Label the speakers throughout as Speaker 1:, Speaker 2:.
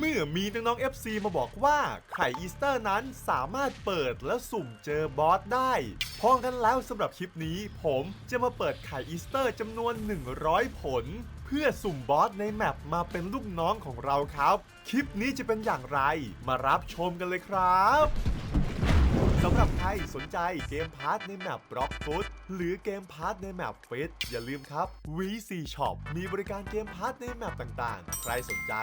Speaker 1: เมื่อมีน้องๆ FC มาบอกว่าไข่อีสเตอร์นั้นสามารถเปิดและสุ่มเจอบอสได้พราะงั้นแล้วสำหรับคลิปนี้ ผมจะมาเปิดไข่อีสเตอร์จำนวน 100 ผล เพื่อสุ่มบอสในแมปมาเป็นลูกน้องของเราครับ คลิปนี้จะเป็นอย่างไรมารับชมกันเลยครับสำหรับใครสนใจเกมพาร์ทในแมปบล็อกฟุตหรือเกมพาร์ทในแมปฟิตอย่าลืมครับ VC Shop มีบริการเกมพาร์ทในแมปต่างๆ ใครสนใจ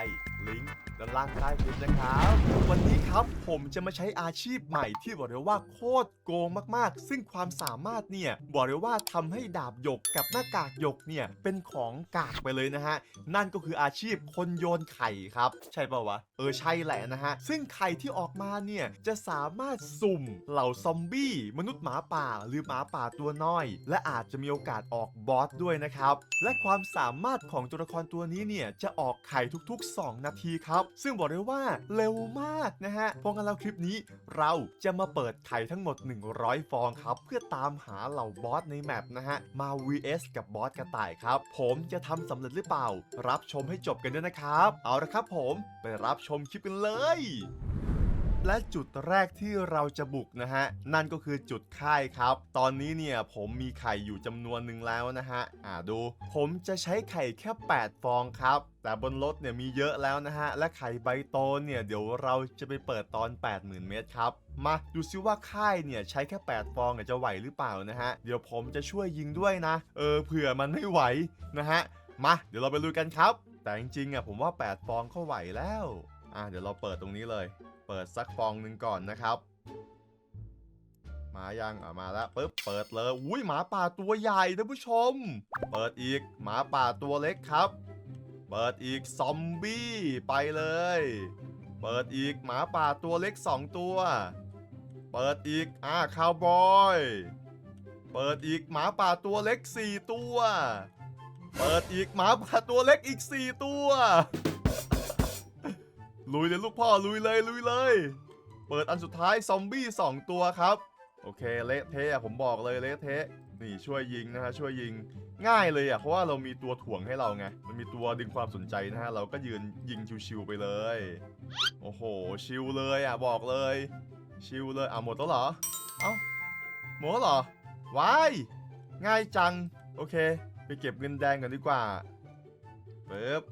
Speaker 1: ลิงก์ ด้านล่างใต้คลิปนะครับ วันนี้ครับผมจะมาใช้อาชีพใหม่ที่บอกเลยว่าโคตรโกงมากๆ ซึ่งความสามารถเนี่ยบอกเลยว่าทำให้ดาบหยกกับหน้ากากหยกเนี่ยเป็นของกากไปเลยนะฮะ นั่นก็คืออาชีพคนโยนไข่ครับ ใช่ป่าวะ เออใช่แหละนะฮะ ซึ่งไข่ที่ออกมาเนี่ยจะสามารถสุ่มเหล่าซอมบี้ มนุษย์หมาป่า หรือหมาป่าตัวน้อย และอาจจะมีโอกาสออกบอสด้วยนะครับ และความสามารถของตัวละครตัวนี้เนี่ยจะออกไข่ทุกๆ 2 นาทีครับซึ่งบอกเลยว่าเร็วมากนะฮะเพราะงั้นแล้วคลิปนี้เราจะมาเปิดไข่ทั้งหมด 100 ฟองครับ เพื่อตามหาเหล่าบอสในแมปนะฮะมา vs กับบอสกระต่ายครับ ผมจะทำสำเร็จหรือเปล่า รับชมให้จบกันด้วยนะครับ เอาละครับผมไปรับชมคลิปกันเลย และจุดแรกที่เราจะบุกนะฮะ นั่นก็คือจุดค่ายครับ ตอนนี้เนี่ยผมมีไข่อยู่จำนวนหนึ่งแล้วนะฮะ อ่าดู ผมจะใช้ไข่แค่ 8 ฟองครับแต่บนรถเนี่ยมีเยอะแล้วนะฮะ และไข่ใบโตเนี่ยเดี๋ยวเราจะไปเปิดตอน 80,000 เมตรครับ มาดูซิว่าค่ายเนี่ยใช้แค่ 8 ฟองเนี่ยจะไหวหรือเปล่านะฮะ เดี๋ยวผมจะช่วยยิงด้วยนะ เออเผื่อมันไม่ไหวนะฮะ มาเดี๋ยวเราไปลุยกันครับ แต่จริงๆอะผมว่า 8 ฟองก็ไหวแล้ว อะเดี๋ยวเราเปิดตรงนี้เลย เปิดสักฟองหนึ่งก่อนนะครับ มายังอะมาแล้วปึ๊บเปิดเลยอุ้ยหมาป่าตัวใหญ่ท่านผู้ชม เปิดอีกหมาป่าตัวเล็กครับ เปิดอีกซอมบี้ไปเลย เปิดอีกหมาป่าตัวเล็ก 2 ตัว เปิดอีกอ่าคาวบอยเปิดอีกหมาป่าตัวเล็ก 4 ตัว เปิดอีกหมาป่าตัวเล็กอีก 4 ตัว ลุยเลยลูกพ่อลุยเลยลุยเลย เปิดอันสุดท้ายซอมบี้2ตัวครับ โอเคเละเทะอะผมบอกเลยเละเทะนี่ช่วยยิงนะฮะช่วยยิงง่ายเลยอะเพราะว่าเรามีตัวถ่วงให้เราไงมันมีตัวดึงความสนใจนะฮะเราก็ยืนยิงชิวๆไปเลย โอ้โหชิวเลยอะบอกเลย ชิวเลยอะหมดแล้วเหรอเอ้าหมดแล้วเหรอว้ายง่ายจัง โอเค ไปเก็บเงินแดงก่อนดีกว่าปึ๊บ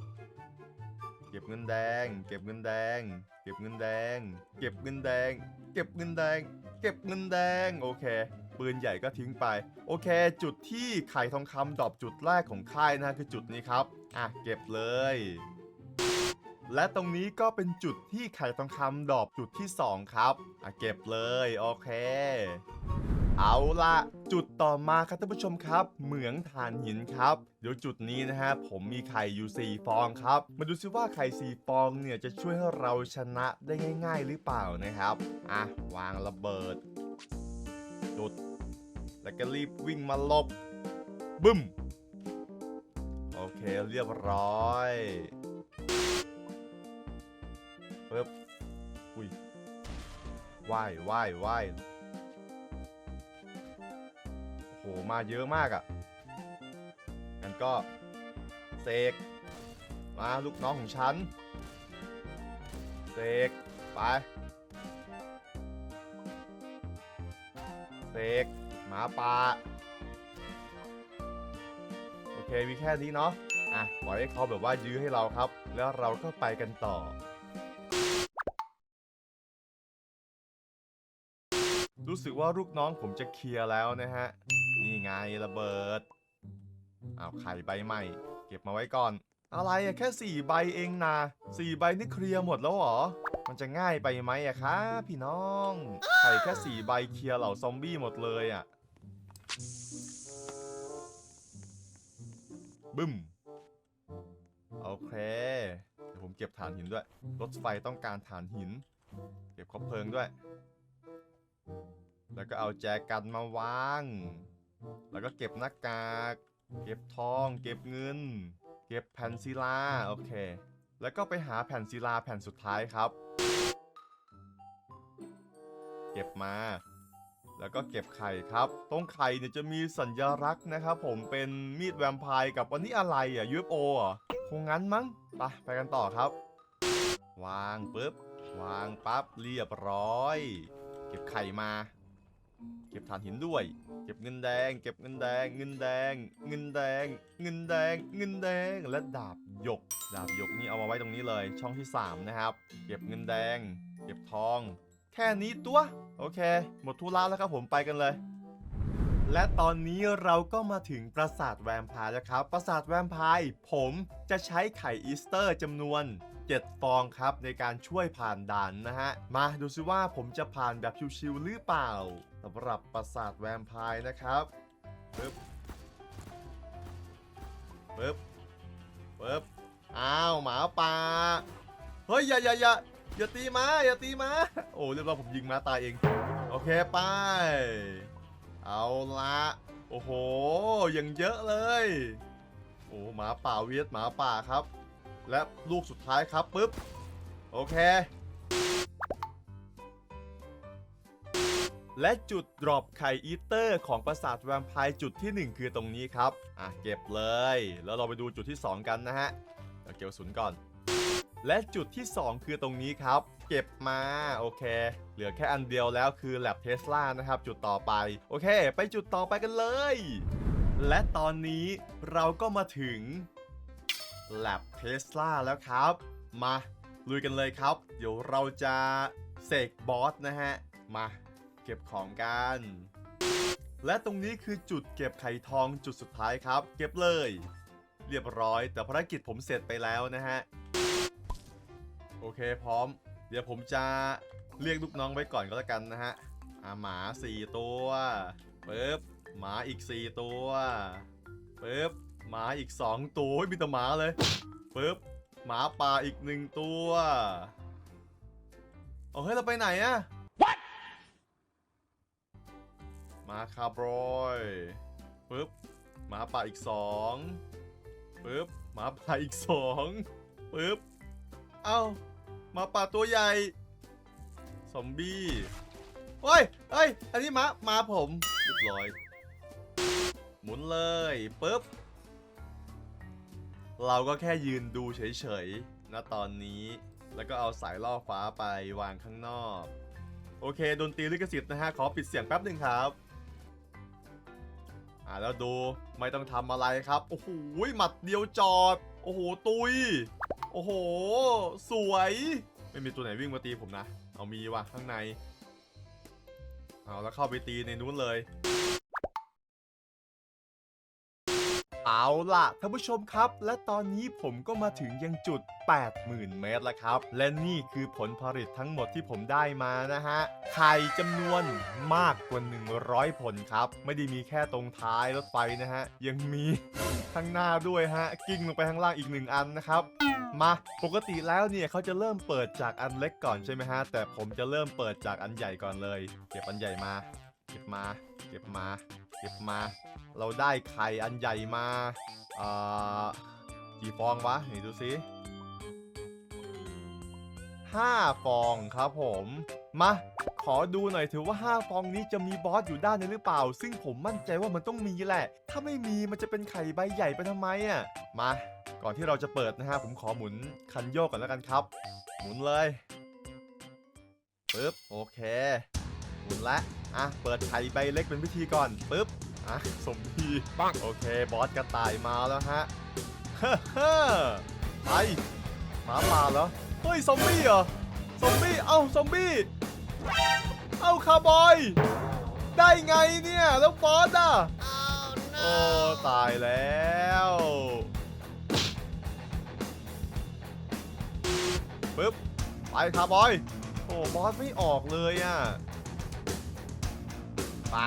Speaker 1: เก็บเงินแดง เก็บเงินแดง เก็บเงินแดง เก็บเงินแดง เก็บเงินแดง เก็บเงินแดง โอเค ปืนใหญ่ก็ทิ้งไป โอเค จุดที่ไข่ทองคำดรอปจุดแรกของค่ายนะคือจุดนี้ครับ อะ เก็บเลย และตรงนี้ก็เป็นจุดที่ไข่ทองคำดรอปจุดที่ 2 ครับ อะ เก็บเลย โอเค เอาละจุดต่อมาครับท่านผู้ชมครับ เหมืองถ่านหินครับ เดี๋ยวจุดนี้นะฮะผมมีไข่อยู่ 4 ฟองครับ มาดูซิว่าไข่ 4 ฟองเนี่ยจะช่วยให้เราชนะได้ง่าย ๆ หรือเปล่านะครับ อะ วางระเบิด จุด แล้วก็รีบวิ่งมาลบ บึ้ม โอเคเรียบร้อยปึ๊บอุ้ยว่ายว่ายว่าย มาเยอะมากอะ่ะงั้นก็เสกมาลูกน้องของฉันเสกไปเสกหมาป่าโอเคมีแค่นี้เนาะอะปล่อยให้เขาแบบว่ายื้อให้เราครับ แล้วเราก็ไปกันต่อรู้สึกว่าลูกน้องผมจะเคลียร์แล้วนะฮะ ไงระเบิดเอาไข่ใบใหม่ เก็บมาไว้ก่อน อะไรอะแค่สี่ใบเองนะสี่ใบนี่เคลียร์หมดแล้วหรอ มันจะง่ายไปไหมอะคะพี่น้องไข่แค่สี่ใบเคลียร์เหล่าซอมบี้หมดเลยอะบึ้มโอเคเดี๋ยวผมเก็บฐานหินด้วย รถไฟต้องการฐานหิน เก็บคบเพลิงด้วย แล้วก็เอาแจกันมาวาง แล้วก็เก็บหน้ากาก เก็บทอง เก็บเงิน เก็บแผ่นศิลา โอเค แล้วก็ไปหาแผ่นศิลาแผ่นสุดท้ายครับ เก็บมา แล้วก็เก็บไข่ครับ ตรงไข่เนี่ยจะมีสัญลักษณ์นะครับผมเป็นมีดแวมไพร์กับอันนี้อะไรอะ UFO อะคงงั้นมั้ง ไปไปกันต่อครับ วางปุ๊บ วางปั๊บเรียบร้อย เก็บไข่มา เก็บถ่านหินด้วย เก็บเงินแดง เก็บเงินแดง เงินแดง เงินแดง เงินแดง เงินแดง และดาบหยก ดาบหยกนี่เอามาไว้ตรงนี้เลย ช่องที่ 3 นะครับ เก็บเงินแดง เก็บทอง แค่นี้ตัว โอเค หมดธุระแล้วครับผมไปกันเลยและตอนนี้เราก็มาถึงปราสาทแวมพร์แล้วครับ ปราสาทแวมพร์ผมจะใช้ไข่อีสเตอร์จำนวน7ฟองครับในการช่วยผ่านด่านนะฮะ มาดูซิว่าผมจะผ่านแบบชิวๆหรือเปล่า สำหรับปราสาทแวมไพร์นะครับปึ๊บปึ๊บปึ๊บอ้าวหมาป่าเฮ้ยอย่าอย่าอย่าอย่าตีมาอย่าตีมาโอ้เรียบร้อยผมยิงมาตายเอง โอเคไป เอาละโอ้โหยังเยอะเลยโอ้หมาป่าเวียดหมาป่าครับ และลูกสุดท้ายครับปุ๊บโอเค และจุดดรอปไข่อีเตอร์ของปราสาทแวมไพร์จุดที่ 1 คือตรงนี้ครับ อะเก็บเลย แล้วเราไปดูจุดที่ 2 กันนะฮะเดี๋ยวเก็บกระสุนก่อน และจุดที่ 2 คือตรงนี้ครับ เก็บมาโอเค เหลือแค่อันเดียวแล้วคือแลบเทสลานะครับ จุดต่อไป โอเค ไปจุดต่อไปกันเลย และตอนนี้เราก็มาถึงแลบเทสลาแล้วครับ มาลุยกันเลยครับ เดี๋ยวเราจะเสกบอสนะฮะ มา เก็บของกัน และตรงนี้คือจุดเก็บไข่ทองจุดสุดท้ายครับ เก็บเลย เรียบร้อย แต่ภารกิจผมเสร็จไปแล้วนะฮะ โอเคพร้อม เดี๋ยวผมจะเรียกลูกน้องไว้ก่อนก็แล้วกันนะฮะอาหมา 4 ตัวปึ๊บหมาอีก 4 ตัวปึ๊บหมาอีก 2 ตัวมีแต่หมาเลยปึ๊บหมาป่าอีก 1 ตัวเอาเฮ้ยเราไปไหนอะ มาคาร์บอยปึ๊บหมาป่าอีก2ปึ๊บหมาป่าอีก2ปึ๊บเอ้าหมาป่าตัวใหญ่ซอมบี้เฮ้ยเฮ้ย อันนี้หมาหมาผมเรียบร้อย หมุนเลยปุ๊บ เราก็แค่ยืนดูเฉยๆณตอนนี้ แล้วก็เอาสายล่อฟ้าไปวางข้างนอก โอเคดนตรีลิขสิทธิ์นะฮะ ขอปิดเสียงแป๊บหนึ่งครับ อ่าแล้วดูไม่ต้องทำอะไรครับ โอ้โหหมัดเดียวจอด โอ้โห ตุย โอ้โห สวย ไม่มีตัวไหนวิ่งมาตีผมนะ เอามีว่ะข้างใน เอาแล้วเข้าไปตีในนู้นเลย เอาล่ะท่านผู้ชมครับ และตอนนี้ผมก็มาถึงยังจุด 80,000 เมตรแล้วครับ และนี่คือผลผลิตทั้งหมดที่ผมได้มานะฮะ ไข่จำนวนมากกว่า 100 ผลครับ ไม่ได้มีแค่ตรงท้ายรถไฟนะฮะ ยังมีข้างหน้าด้วยฮะ กิ้งลงไปข้างล่างอีกหนึ่งอันนะครับมาปกติแล้วเนี่ยเขาจะเริ่มเปิดจากอันเล็กก่อนใช่ไหมฮะ แต่ผมจะเริ่มเปิดจากอันใหญ่ก่อนเลย เก็บอันใหญ่มา เก็บมา เก็บมา ก็บมา เราได้ไข่อันใหญ่มาอ่ากี่ฟองวะไหนดูซิห้าฟองครับผมมาขอดูหน่อยถือว่า 5 ฟองนี้จะมีบอสอยู่ด้านในหรือเปล่า ซึ่งผมมั่นใจว่ามันต้องมีแหละ ถ้าไม่มีมันจะเป็นไข่ใบใหญ่ไปทำไมอะ มา ก่อนที่เราจะเปิดนะฮะ ผมขอหมุนคันโยกก่อนแล้วกันครับ หมุนเลยปึ๊บโอเค หมุนละอะเปิดไข่ใบเล็กเป็นพิธีก่อนปึ๊บอะสมทีปังโอเค บอสกระต่ายมาแล้วฮะเฮ้อเฮ้อไปหมาป่าเหรอเฮ้ยซอมบี้เหรอซอมบี้เอ้าซอมบี้เอ้าคาร์บอย ได้ไงเนี่ยแล้วบอสอะโอ้ตายแล้วปึ๊บไปคาร์บอย โอ้บอสไม่ออกเลยอะ ไป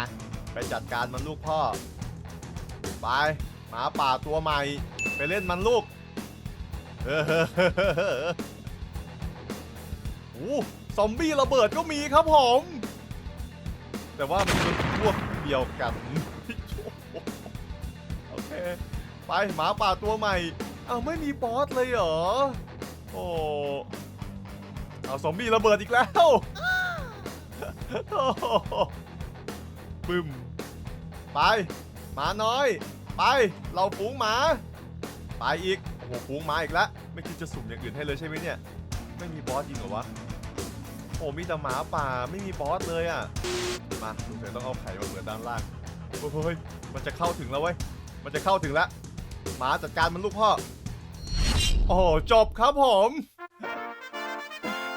Speaker 1: ไปจัดการมันลูกพ่อ ไปหมาป่าตัวใหม่ ไปเล่นมันลูกเฮ้อโอ้ซอมบี้ระเบิดก็มีครับผม แต่ว่ามันเป็นพวกเดียวกัน โอเค ไปหมาป่าตัวใหม่ เอาไม่มีบอสเลยเหรอ โอ้ เอาซอมบี้ระเบิดอีกแล้ว บึ้มไปหมาน้อย ไป เราฝูงหมา ไปอีก โอ้โหฝูงหมาอีกแล้วไม่คิดจะสุ่มอย่างอื่นให้เลยใช่ไหมเนี่ย ไม่มีบอสจริงเหรอวะ โอ้มีแต่หมาป่าไม่มีบอสเลยอะ มาสงสัยต้องเอาไข่มาเปิดด้านล่างเฮ้ยเฮ้ยมันจะเข้าถึงแล้วเว้ย มันจะเข้าถึงแล้ว หมาจัดการมันลูกพ่อ โอ้โหจบครับผม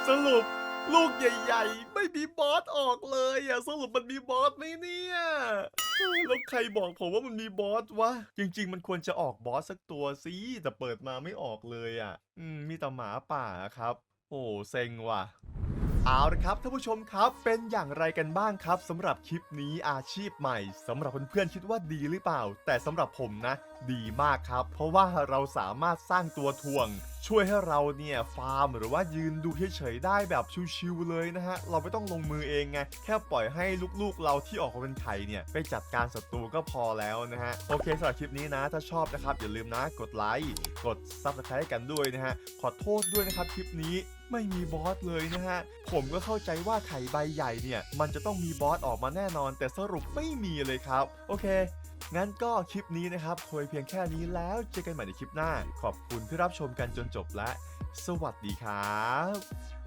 Speaker 1: สรุป ลูกใหญ่ๆ ไม่มีบอสออกเลยอะสรุปมันมีบอสไหมเนี่ยแล้วใครบอกผมว่ามันมีบอสวะ จริง ๆ มันควรจะออกบอสสักตัวสิแต่เปิดมาไม่ออกเลยอะ อืมมีแต่หมาป่าครับ โอ้เซ็งว่ะเอาละครับท่านผู้ชมครับเป็นอย่างไรกันบ้างครับสำหรับคลิปนี้อาชีพใหม่สำหรับเพื่อนๆคิดว่าดีหรือเปล่า แต่สำหรับผมนะ ดีมากครับ เพราะว่าเราสามารถสร้างตัวถ่วงช่วยให้เราเนี่ยฟาร์มหรือว่ายืนดูเฉยๆได้แบบชิวๆเลยนะฮะ เราไม่ต้องลงมือเองไง แค่ปล่อยให้ลูกๆเราที่ออกมาเป็นไข่เนี่ย ไปจัดการศัตรูก็พอแล้วนะฮะ โอเคสำหรับคลิปนี้นะ ถ้าชอบนะครับ อย่าลืมนะกดไลค์กด subscribe กันด้วยนะฮะ ขอโทษด้วยนะครับคลิปนี้ไม่มีบอสเลยนะฮะ ผมก็เข้าใจว่าไข่ใบใหญ่เนี่ย มันจะต้องมีบอสออกมาแน่นอน แต่สรุปไม่มีเลยครับ โอเค งั้นก็คลิปนี้นะครับคุยเพียงแค่นี้แล้วเจอกันใหม่ในคลิปหน้า ขอบคุณที่รับชมกันจนจบและ สวัสดีครับ